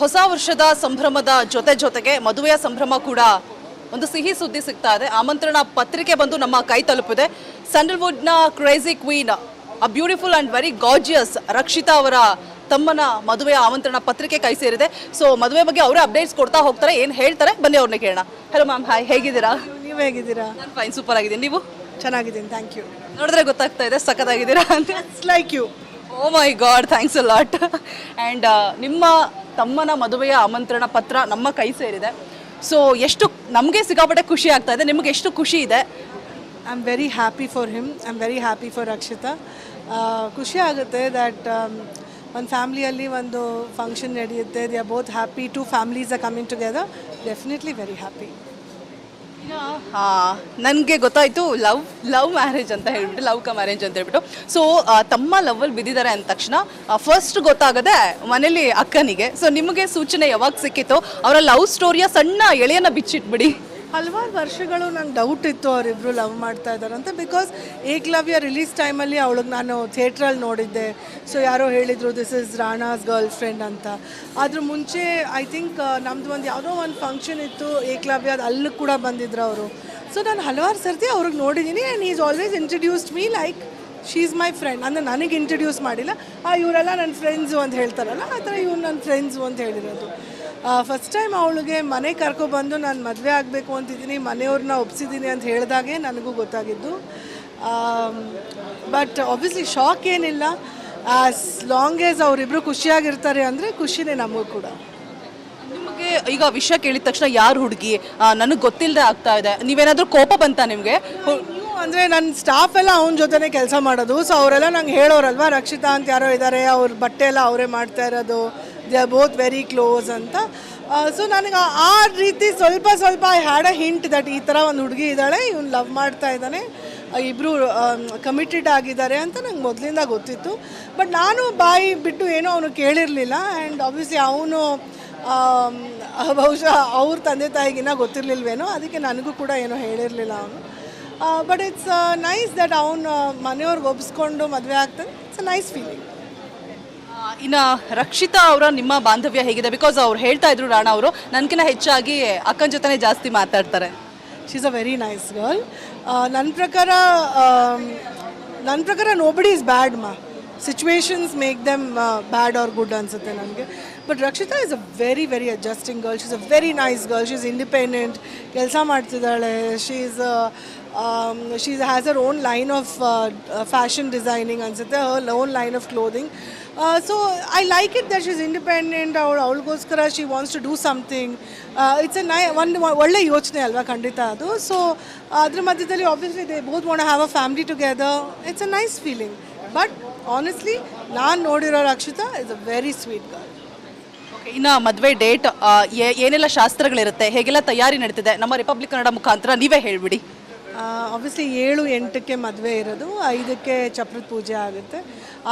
ಹೊಸ ವರ್ಷದ ಸಂಭ್ರಮದ ಜೊತೆ ಜೊತೆಗೆ ಮದುವೆಯ ಸಂಭ್ರಮ ಕೂಡ ಒಂದು ಸಿಹಿ ಸುದ್ದಿ ಸಿಗ್ತಾ ಇದೆ. ಆಮಂತ್ರಣ ಪತ್ರಿಕೆ ಬಂದು ನಮ್ಮ ಕೈ ತಲುಪಿದೆ. ಸ್ಯಾಂಡಲ್ವುಡ್ನ crazy queen a beautiful and very gorgeous Rakshita ಅವರ ತಮ್ಮನ ಮದುವೆಯ ಆಮಂತ್ರಣ ಪತ್ರಿಕೆ ಕೈ ಸೇರಿದೆ. ಸೊ ಮದುವೆ ಬಗ್ಗೆ ಅವರೇ ಅಪ್ಡೇಟ್ಸ್ ಕೊಡ್ತಾ ಹೋಗ್ತಾರೆ ಏನು ಹೇಳ್ತಾರೆ ಬನ್ನಿ ಅವ್ರನ್ನ ಕೇಳೋಣ. ಹಲೋ ಮ್ಯಾಮ್ ಹಾಯ್ ಹೇಗಿದ್ದೀರಾ? ನೀವು ಹೇಗಿದ್ದೀರಾ? ನಾನು ಫೈನ್ ಸೂಪರ್ ಆಗಿದ್ದೀನಿ. ನೀವು? ಚೆನ್ನಾಗಿದ್ದೀನಿ ಥ್ಯಾಂಕ್ ಯು ನೋಡಿದ್ರೆ ಗೊತ್ತಾಗ್ತಾ ಇದೆ ಸಖತ್ತಾಗಿದ್ದೀರಾ ಅಂತ. It's like you oh my god thanks a lot and ನಿಮ್ಮ ತಮ್ಮನ ಮದುವೆಯ ಆಮಂತ್ರಣ ಪತ್ರ ನಮ್ಮ ಕೈ ಸೇರಿದೆ. ಸೊ ಎಷ್ಟು ನಮಗೆ ಸಿಗಾಪಟ್ಟೆ ಖುಷಿ ಆಗ್ತಾ ಇದೆ. ನಿಮಗೆ ಎಷ್ಟು ಖುಷಿ ಇದೆ? I am very happy for him I am very happy for Rakshita ಖುಷಿ ಆಗುತ್ತೆ ದ್ಯಾಟ್ ಒಂದು ಫ್ಯಾಮ್ಲಿಯಲ್ಲಿ ಒಂದು ಫಂಕ್ಷನ್ ನಡೆಯುತ್ತೆ. They are both happy two families are coming together definitely very happy ನನಗೆ ಗೊತ್ತಾಯಿತು ಲವ್ ಲವ್ ಮ್ಯಾರೇಜ್ ಅಂತ ಹೇಳ್ಬಿಟ್ಟು, ಲವ್ ಕ ಮ್ಯಾರೇಜ್ ಅಂತ ಹೇಳ್ಬಿಟ್ಟು. ಸೊ ತಮ್ಮ ಲವಲ್ಲಿ ಬಿದ್ದಿದ್ದಾರೆ ಅಂದ ತಕ್ಷಣ ಫಸ್ಟ್ ಗೊತ್ತಾಗದೆ ಮನೇಲಿ ಅಕ್ಕನಿಗೆ. ಸೊ ನಿಮಗೆ ಸೂಚನೆ ಯಾವಾಗ ಸಿಕ್ಕಿತ್ತು, ಅವರ ಲವ್ ಸ್ಟೋರಿಯ ಸಣ್ಣ ಎಳೆಯನ್ನು ಬಿಚ್ಚಿಟ್ಬಿಡಿ. ಹಲವಾರು ವರ್ಷಗಳು ನಂಗೆ ಡೌಟ್ ಇತ್ತು ಅವರಿಬ್ಬರು ಲವ್ ಮಾಡ್ತಾ ಇದ್ದಾರೆ ಅಂತ ಬಿಕಾಸ್ ಏಕ್ಲವ್ಯ ರಿಲೀಸ್ ಟೈಮಲ್ಲಿ ಅವಳಿಗೆ ನಾನು ಥಿಯೇಟ್ರಲ್ಲಿ ನೋಡಿದ್ದೆ. ಸೊ ಯಾರೋ ಹೇಳಿದರು this is Rana's girlfriend ಅಂತ. ಅದ್ರ ಮುಂಚೆ ಐ ಥಿಂಕ್ ನಮ್ದು ಒಂದು ಯಾವುದೋ ಒಂದು ಫಂಕ್ಷನ್ ಇತ್ತು, ಏಕ್ಲವ್ಯ ಅದು ಅಲ್ಲಿ ಕೂಡ ಬಂದಿದ್ರು ಅವರು. ಸೊ ನಾನು ಹಲವಾರು ಸರ್ತಿ ಅವ್ರಿಗೆ ನೋಡಿದ್ದೀನಿ and is always introduced me like she is my friend ಅಂದರೆ ನನಗೆ ಇಂಟ್ರಡ್ಯೂಸ್ ಮಾಡಿಲ್ಲ, ಆ, ಇವರೆಲ್ಲ ನನ್ನ ಫ್ರೆಂಡ್ಸು ಅಂತ ಹೇಳ್ತಾರಲ್ಲ, ಆ ಥರ ಇವ್ರು ನನ್ನ ಫ್ರೆಂಡ್ಸು ಅಂತ ಹೇಳಿರೋದು. ಫಸ್ಟ್ ಟೈಮ್ ಅವಳಿಗೆ ಮನೆ ಕರ್ಕೊಬಂದು ನಾನು ಮದುವೆ ಆಗಬೇಕು ಅಂತಿದ್ದೀನಿ ಮನೆಯವ್ರನ್ನ ಒಪ್ಸಿದ್ದೀನಿ ಅಂತ ಹೇಳಿದಾಗೆ ನನಗೂ ಗೊತ್ತಾಗಿದ್ದು. ಬಟ್ ಆಬ್ವಿಯಸ್ಲಿ ಶಾಕ್ ಏನಿಲ್ಲ. ಆಸ್ ಲಾಂಗ್ ಏಸ್ ಅವರಿಬ್ಬರು ಖುಷಿಯಾಗಿರ್ತಾರೆ ಅಂದರೆ ಖುಷಿನೇ ನಮಗೂ ಕೂಡ. ನಿಮಗೆ ಈಗ ವಿಷಯ ಕೇಳಿದ ತಕ್ಷಣ ಯಾರು ಹುಡುಗಿ? ನನಗೆ ಗೊತ್ತಿಲ್ಲದೆ ಆಗ್ತಾ ಇದೆ. ನೀವೇನಾದರೂ ಕೋಪ ಬಂತಾ ನಿಮಗೆ? ಅಂದರೆ ನನ್ನ ಸ್ಟಾಫ್ ಎಲ್ಲ ಅವನ ಜೊತೆನೇ ಕೆಲಸ ಮಾಡೋದು ಸೊ ಅವರೆಲ್ಲ ನಂಗೆ ಹೇಳೋರಲ್ವಾ ರಕ್ಷಿತಾ ಅಂತ ಯಾರೋ ಇದ್ದಾರೆ ಅವ್ರ ಬಟ್ಟೆ ಎಲ್ಲ ಅವರೇ ಮಾಡ್ತಾ ಇರೋದು they are both very close ಅಂತ ಸೊ ನನಗೆ ಆ- ರೀತಿ ಸ್ವಲ್ಪ ಸ್ವಲ್ಪ I had a hint that ಈ ಥರ ಒಂದು ಹುಡುಗಿ ಇದ್ದಾಳೆ, ಇವ್ನು ಲವ್ ಮಾಡ್ತಾ ಇದ್ದಾನೆ ಇಬ್ಬರು ಕಮಿಟೆಡ್ ಆಗಿದ್ದಾರೆ ಅಂತ ನಂಗೆ ಮೊದಲಿಂದ ಗೊತ್ತಿತ್ತು. ಬಟ್ ನಾನು ಬಾಯಿ ಬಿಟ್ಟು ಏನೂ ಅವನು ಕೇಳಿರಲಿಲ್ಲ ಆ್ಯಂಡ್ ಆಬ್ವಿಯಸ್ಲಿ ಅವನು ಬಹುಶಃ ಅವ್ರ ತಂದೆ ತಾಯಿಗಿನ್ನ ಗೊತ್ತಿರಲಿಲ್ವೇನೋ, ಅದಕ್ಕೆ ನನಗೂ ಕೂಡ ಏನೋ ಹೇಳಿರಲಿಲ್ಲ ಅವನು. ಬಟ್ ಇಟ್ಸ್ ನೈಸ್ ದಟ್ ಅವನು ಮನೆಯವ್ರಿಗೆ ಒಪ್ಸ್ಕೊಂಡು ಮದುವೆ ಆಗ್ತದೆ ಇಟ್ಸ್ ಅ ನೈಸ್ ಫೀಲಿಂಗ್ ಇನ್ನ ರಕ್ಷಿತಾ ಅವರ ನಿಮ್ಮ ಬಾಂಧವ್ಯ ಹೇಗಿದೆ? ಬಿಕಾಸ್ ಅವ್ರು ಹೇಳ್ತಾ ಇದ್ರು ರಾಣಾ ಅವರು. ನನ್ಕಿಂತ ಹೆಚ್ಚಾಗಿ ಅಕ್ಕನ ಜೊತೆನೇ ಜಾಸ್ತಿ ಮಾತಾಡ್ತಾರೆ. She's a very nice girl ನನ್ನ ಪ್ರಕಾರ ನನ್ನ ಪ್ರಕಾರ ನೋಬಡಿ ಇಸ್ ಬ್ಯಾಡ್ ಮಾ. Situations make them bad or good ಅನ್ಸುತ್ತೆ ನನಗೆ. But Rakshita is a very very adjusting girl she's a very nice girl she's independent ಕೆಲಸ ಮಾಡ್ತಿದ್ದಾಳೆ. She's she's has her own line of fashion designing ಅನ್ಸುತ್ತೆ. Own line of clothing so I like it that is independent ಅವಳು ಅವಳಿಗೋಸ್ಕರ she wants to do something it's a nice ಒಂದು ಒಳ್ಳೆ ಯೋಚನೆ ಅಲ್ವಾ ಖಂಡಿತ ಅದು. ಸೊ ಅದ್ರ ಮಧ್ಯದಲ್ಲಿ obviously they both want have a family together it's a nice feeling but honestly ನಾನು ನೋಡಿರೋ Rakshita is a very sweet girl ಇನ್ನು ಇನ್ನ ಮದುವೆ ಡೇಟ್ ಏನೆಲ್ಲ ಶಾಸ್ತ್ರಗಳಿರುತ್ತೆ? ಹೇಗೆಲ್ಲ ತಯಾರಿ ನಡೀತಿದೆ? ನಮ್ಮ ರಿಪಬ್ಲಿಕ್ ಕನ್ನಡ ಮುಖಾಂತರ ನೀವೇ ಹೇಳಿಬಿಡಿ. ಆಬ್ವಿಯಸ್ಲಿ ಏಳು ಎಂಟಕ್ಕೆ ಮದುವೆ ಇರೋದು ಐದಕ್ಕೆ ಚಪ್ರದ ಪೂಜೆ ಆಗುತ್ತೆ.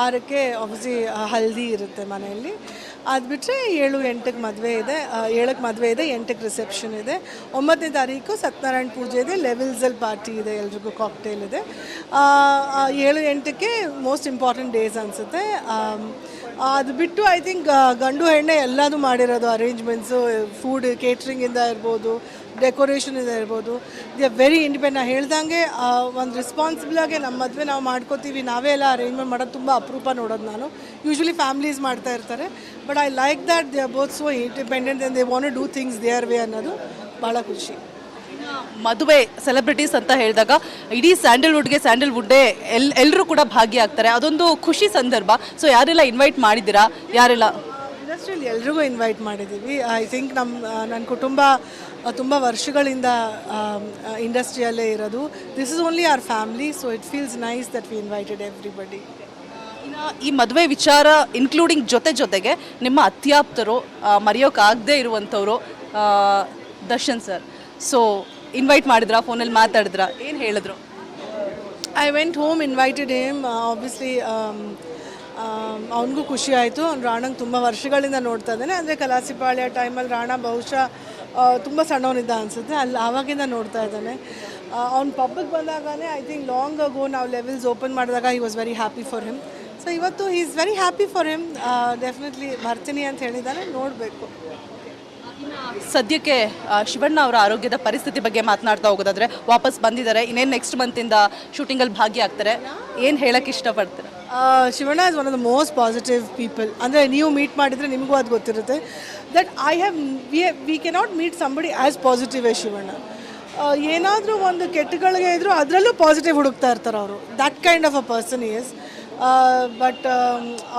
ಆರಕ್ಕೆ ಆಬ್ವಿಯಸ್ಲಿ ಹಲ್ದಿ ಇರುತ್ತೆ ಮನೆಯಲ್ಲಿ. ಅದು ಬಿಟ್ಟರೆ ಏಳು, ಎಂಟಕ್ಕೆ ಮದುವೆ ಇದೆ. ಏಳಕ್ಕೆ ಮದುವೆ ಇದೆ, ಎಂಟಕ್ಕೆ ರಿಸೆಪ್ಷನ್ ಇದೆ. ಒಂಬತ್ತನೇ ತಾರೀಕು ಸತ್ಯನಾರಾಯಣ ಪೂಜೆ ಇದೆ. ಲೆವೆಲ್ಸಲ್ಲಿ ಪಾರ್ಟಿ ಇದೆ, ಎಲ್ರಿಗೂ ಕಾಕ್ಟೇಲ್ ಇದೆ. ಏಳು, ಎಂಟಕ್ಕೆ ಮೋಸ್ಟ್ ಇಂಪಾರ್ಟೆಂಟ್ ಡೇಸ್ ಅನಿಸುತ್ತೆ. ಅದು ಬಿಟ್ಟು ಐ ಥಿಂಕ್ ಗಂಡು ಹೆಣ್ಣೆ ಎಲ್ಲದೂ ಮಾಡಿರೋದು ಅರೇಂಜ್ಮೆಂಟ್ಸು ಫುಡ್ ಕೇಟ್ರಿಂಗಿಂದ ಇರ್ಬೋದು ಡೆಕೋರೇಷನಿಂದ ಇರ್ಬೋದು. ದಿ ಆರ್ ವೆರಿ ಇಂಡಿಪೆಂಡ್ ಹೇಳ್ದಂಗೆ ಒಂದು ರೆಸ್ಪಾನ್ಸಿಬಲ್ ಆಗಿ ನಮ್ಮ ಮದುವೆ ನಾವು ಮಾಡ್ಕೋತೀವಿ, ನಾವೇ ಎಲ್ಲ ಅರೇಂಜ್ಮೆಂಟ್ ಮಾಡೋದು ತುಂಬ ಅಪರೂಪ ನೋಡೋದು ನಾನು. ಯೂಶ್ವಲಿ ಫ್ಯಾಮ್ಲೀಸ್ ಮಾಡ್ತಾ ಇರ್ತಾರೆ. But I like that they are both so independent and they want do things they are way ಅನ್ನೋದು ಭಾಳ ಖುಷಿ. ಮದುವೆ ಸೆಲೆಬ್ರಿಟೀಸ್ ಅಂತ ಹೇಳಿದಾಗ, ಇಡೀ ಸ್ಯಾಂಡಲ್ವುಡ್ಗೆ ಸ್ಯಾಂಡಲ್ವುಡ್ಡೇ ಎಲ್ ಎಲ್ಲರೂ ಕೂಡ ಭಾಗಿಯಾಗ್ತಾರೆ. ಅದೊಂದು ಖುಷಿ ಸಂದರ್ಭ. ಸೊ ಯಾರೆಲ್ಲ ಇನ್ವೈಟ್ ಮಾಡಿದ್ದೀರಾ? ಯಾರೆಲ್ಲ ಇಂಡಸ್ಟ್ರಿಯಲ್ಲಿ ಎಲ್ರಿಗೂ ಇನ್ವೈಟ್ ಮಾಡಿದ್ದೀವಿ. ಐ ಥಿಂಕ್ ನಮ್ಮ ನನ್ನ ಕುಟುಂಬ ತುಂಬ ವರ್ಷಗಳಿಂದ ಇಂಡಸ್ಟ್ರಿಯಲ್ಲೇ ಇರೋದು. This is only our family so it feels nice that we invited everybody ಈ ಮದುವೆ ವಿಚಾರ ಇನ್ಕ್ಲೂಡಿಂಗ್ ಜೊತೆ ಜೊತೆಗೆ ನಿಮ್ಮ ಅತ್ಯಾಪ್ತರು ಮರೆಯೋಕ್ಕಾಗದೇ ಇರುವಂಥವ್ರು ದರ್ಶನ್ ಸರ್. ಸೊ ಇನ್ವೈಟ್ ಮಾಡಿದ್ರಾ? ಫೋನಲ್ಲಿ ಮಾತಾಡಿದ್ರಾ? ಏನು ಹೇಳಿದ್ರು? I went home invited him obviously ಅವನಿಗೂ ಖುಷಿ ಆಯಿತು. ಅವ್ನು ರಾಣಂಗೆ ತುಂಬ ವರ್ಷಗಳಿಂದ ನೋಡ್ತಾ ಇದ್ದಾನೆ. ಅಂದರೆ ಕಲಾಸಿಪಾಳ್ಯ ಟೈಮಲ್ಲಿ ರಾಣ ಬಹುಶಃ ತುಂಬ ಸಣ್ಣವನಿದ್ದ ಅನಿಸುತ್ತೆ. ಅಲ್ಲಿ ಆವಾಗಿಂದ ನೋಡ್ತಾ ಇದ್ದಾನೆ. ಅವ್ನು ಪಬ್ಬಕ್ಕೆ ಬಂದಾಗನೇ ಐ ಥಿಂಕ್ ಲಾಂಗ್ ಅಗೋ ನಾವು ಲೆವೆಲ್ಸ್ ಓಪನ್ ಮಾಡಿದಾಗ he was very happy for him so ಇವತ್ತು he is very happy for him definitely ಬರ್ತೀನಿ ಅಂತ ಹೇಳಿದ್ದಾನೆ, ನೋಡಬೇಕು. ಸದ್ಯಕ್ಕೆ ಶಿವಣ್ಣ ಅವರ ಆರೋಗ್ಯದ ಪರಿಸ್ಥಿತಿ ಬಗ್ಗೆ ಮಾತನಾಡ್ತಾ ಹೋಗೋದಾದರೆ, ವಾಪಸ್ ಬಂದಿದ್ದಾರೆ. ಇನ್ನೇನು ನೆಕ್ಸ್ಟ್ ಮಂತಿಂದ ಶೂಟಿಂಗಲ್ಲಿ ಭಾಗಿಯಾಗ್ತಾರೆ. ಏನು ಹೇಳಕ್ಕೆ ಇಷ್ಟಪಡ್ತಾರೆ? Shivanna is one of the most positive people ಅಂದರೆ ನೀವು ಮೀಟ್ ಮಾಡಿದರೆ ನಿಮಗೂ ಅದು ಗೊತ್ತಿರುತ್ತೆ. That I have we we cannot meet somebody as positive a Shivanna. ಏನಾದರೂ ಒಂದು ಕೆಟ್ಟಗಳಿಗೆ ಇದ್ದರೂ ಅದರಲ್ಲೂ ಪಾಸಿಟಿವ್ ಹುಡುಕ್ತಾ ಇರ್ತಾರೆ ಅವರು. That kind of a person is but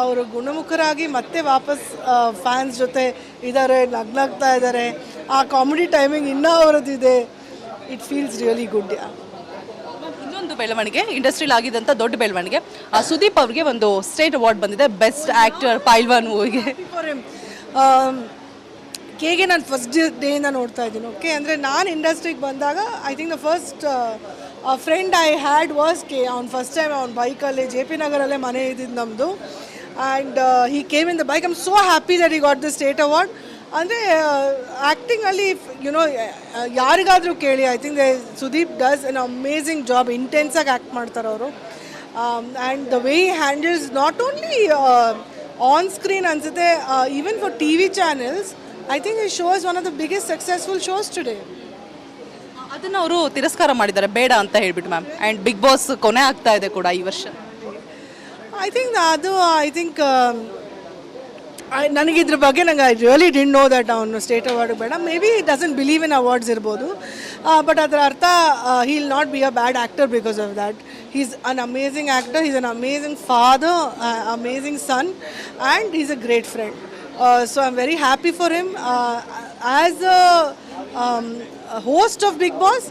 ಅವರು ಗುಣಮುಖರಾಗಿ ಮತ್ತೆ ವಾಪಸ್ ಫ್ಯಾನ್ಸ್ ಜೊತೆ ಇದ್ದಾರೆ ನಗ್ನಾಗ್ತಾ ಇದ್ದಾರೆ ಆ ಕಾಮಿಡಿ ಟೈಮಿಂಗ್ ಇನ್ನೂ ಅವರದ್ದಿದೆ it feels really good yeah ಬೆಳವಣಿಗೆ ಇಂಡಸ್ಟ್ರಿಲ್ ಆಗಿದಂಥ ದೊಡ್ಡ ಬೆಳವಣಿಗೆ. ಆ, ಸುದೀಪ್ ಅವ್ರಿಗೆ ಒಂದು ಸ್ಟೇಟ್ ಅವಾರ್ಡ್ ಬಂದಿದೆ ಬೆಸ್ಟ್ ಆಕ್ಟರ್ ಪೈಲ್ವಾನ್ ಹಿಮ್ ಕೇಗೆ ನಾನು ಫಸ್ಟ್ ಡೇಯಿಂದ ನೋಡ್ತಾ ಇದ್ದೀನಿ ಓಕೆ ಅಂದರೆ ನಾನು ಇಂಡಸ್ಟ್ರಿಗೆ ಬಂದಾಗ I think the first friend I had was K ಅವ್ನು ಫಸ್ಟ್ ಟೈಮ್ ಅವ್ನ ಬೈಕಲ್ಲಿ ಜೆ ಪಿ ನಗರಲ್ಲೇ ಮನೆ ಇದ್ದಿದ್ದು ನಮ್ಮದು and he came in the bike I'm so happy that he got the state award ಅಂದರೆ ಆ್ಯಕ್ಟಿಂಗಲ್ಲಿ ಯುನೋ ಯಾರಿಗಾದರೂ ಕೇಳಿ I think Sudeep does an amazing job ಇಂಟೆನ್ಸಾಗಿ act ಮಾಡ್ತಾರೆ ಅವರು. And the way handles not only on screen ಅನ್ಸುತ್ತೆ even for T V channels I think ಈ show is one of the biggest successful shows today ಅದನ್ನು ಅವರು ತಿರಸ್ಕಾರ ಮಾಡಿದ್ದಾರೆ ಬೇಡ ಅಂತ ಹೇಳ್ಬಿಟ್ಟು ಮ್ಯಾಮ್. ಆ್ಯಂಡ್ ಬಿಗ್ ಬಾಸ್ ಕೊನೆ ಆಗ್ತಾ ಇದೆ ಕೂಡ ಈ ವರ್ಷ. ಐ ಥಿಂಕ್ ಅದು ಐ ಥಿಂಕ್ ನನಗೆ ಇದ್ರ ಬಗ್ಗೆ ನಂಗೆ I really didn't know that ಅವನು ಸ್ಟೇಟ್ ಅವಾರ್ಡ್ ಬೇಡ. Maybe doesn't believe in awards ಇರ್ಬೋದು. ಬಟ್ ಅದರ ಅರ್ಥ he will not be a bad actor because of that he's an amazing actor he's an amazing father amazing son and is a great friend so I am very happy for him as a host of Bigg Boss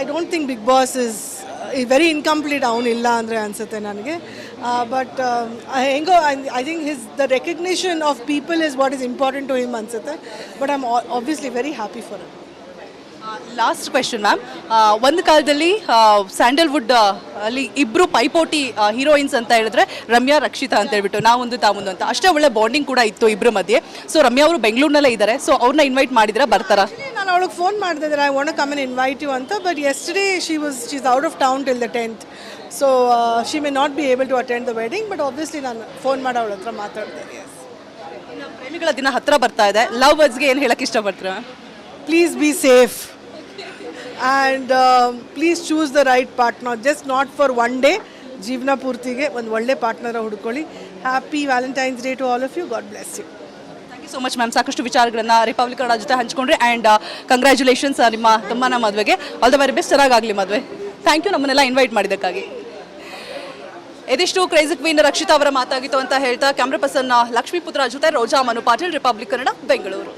I don't think Bigg Boss is very incomplete ಅವನಿಲ್ಲ ಅಂದರೆ ಅನಿಸುತ್ತೆ ನನಗೆ. But ಹೆಂಗೋ I think his the recognition of people is what is important to him ಅನ್ಸುತ್ತೆ but I am obviously very happy for it last question ma'am ಒಂದು ಕಾಲದಲ್ಲಿ Sandalwood ಅಲ್ಲಿ ಇಬ್ಬರು ಪೈಪೋಟಿ ಹೀರೋಯಿನ್ಸ್ ಅಂತ ಹೇಳಿದ್ರೆ ರಮ್ಯಾ, ರಕ್ಷಿತಾ ಅಂತ ಹೇಳ್ಬಿಟ್ಟು, ನಾವೊಂದು ತಾವೊಂದು ಅಂತ. ಅಷ್ಟೇ ಒಳ್ಳೆ ಬಾಂಡಿಂಗ್ ಕೂಡ ಇತ್ತು ಇಬ್ಬರ ಮಧ್ಯೆ. ಸೊ ರಮ್ಯಾ ಅವರು ಬೆಂಗಳೂರಿನಲ್ಲೇ ಇದ್ದಾರೆ. ಸೊ ಅವ್ರನ್ನ ಇನ್ವೈಟ್ ಮಾಡಿದ್ರೆ ಬರ್ತಾರಾ? ನಾನು ಅವಳಿಗೆ ಫೋನ್ ಮಾಡಿದ್ರೆ I want come and invite you ಅಂತ but yesterday she was she is out of town till the tenth so she may not be able to attend the wedding but obviously ನಾನು phone ಮಾಡಿ ಅವಳ ಹತ್ರ ಮಾತಾಡ್ತೇನೆ S ಪ್ರೇಮಿಗಳ ದಿನ ಹತ್ತಿರ ಬರ್ತಾ ಇದೆ. ಲವ್ ಬರ್ಸ್ಗೆ ಏನು ಹೇಳಕ್ಕೆ ಇಷ್ಟಪಡ್ತೀರಾ? Please be safe and please choose the right partner just not for one day ಜೀವನ ಪೂರ್ತಿಗೆ ಒಂದು ಒಳ್ಳೆ ಪಾರ್ಟ್ನರ ಹುಡ್ಕೊಳ್ಳಿ. Happy Valentine's day to all of you God bless you you so much ma'am ಸಾಕಷ್ಟು ವಿಚಾರಗಳನ್ನ ರಿಪಬ್ಲಿಕ್ ಅವರ ಜೊತೆ ಹಂಚ್ಕೊಂಡ್ರೆ. ಆ್ಯಂಡ್ ಕಂಗ್ರ್ಯಾಚುಲೇಷನ್ಸ್ ನಿಮ್ಮ ತಮ್ಮನ ಮದುವೆಗೆ. ಆಲ್ ದ ವೆರಿ ಬೆಸ್ಟ್ ಚೆನ್ನಾಗಾಗಲಿ ಮದುವೆ. ಥ್ಯಾಂಕ್ ಯು ನಮ್ಮನ್ನೆಲ್ಲ ಇನ್ವೈಟ್ ಮಾಡಿದ್ದಕ್ಕಾಗಿ. ಇದಿಷ್ಟು ಕ್ರೇಜಿ ಕ್ವೀನ್ ರಕ್ಷಿತಾ ಅವರ ಮಾತಾಗಿತ್ತು ಅಂತ ಹೇಳ್ತಾ ಕ್ಯಾಮ್ರಾ ಪರ್ಸನ್ ಲಕ್ಷ್ಮೀಪುತ್ರ ಜೊತೆ ರೋಜಾ ಮನು ಪಾಟೀಲ್ ರಿಪಬ್ಲಿಕ್ ಕನ್ನಡ, ಬೆಂಗಳೂರು.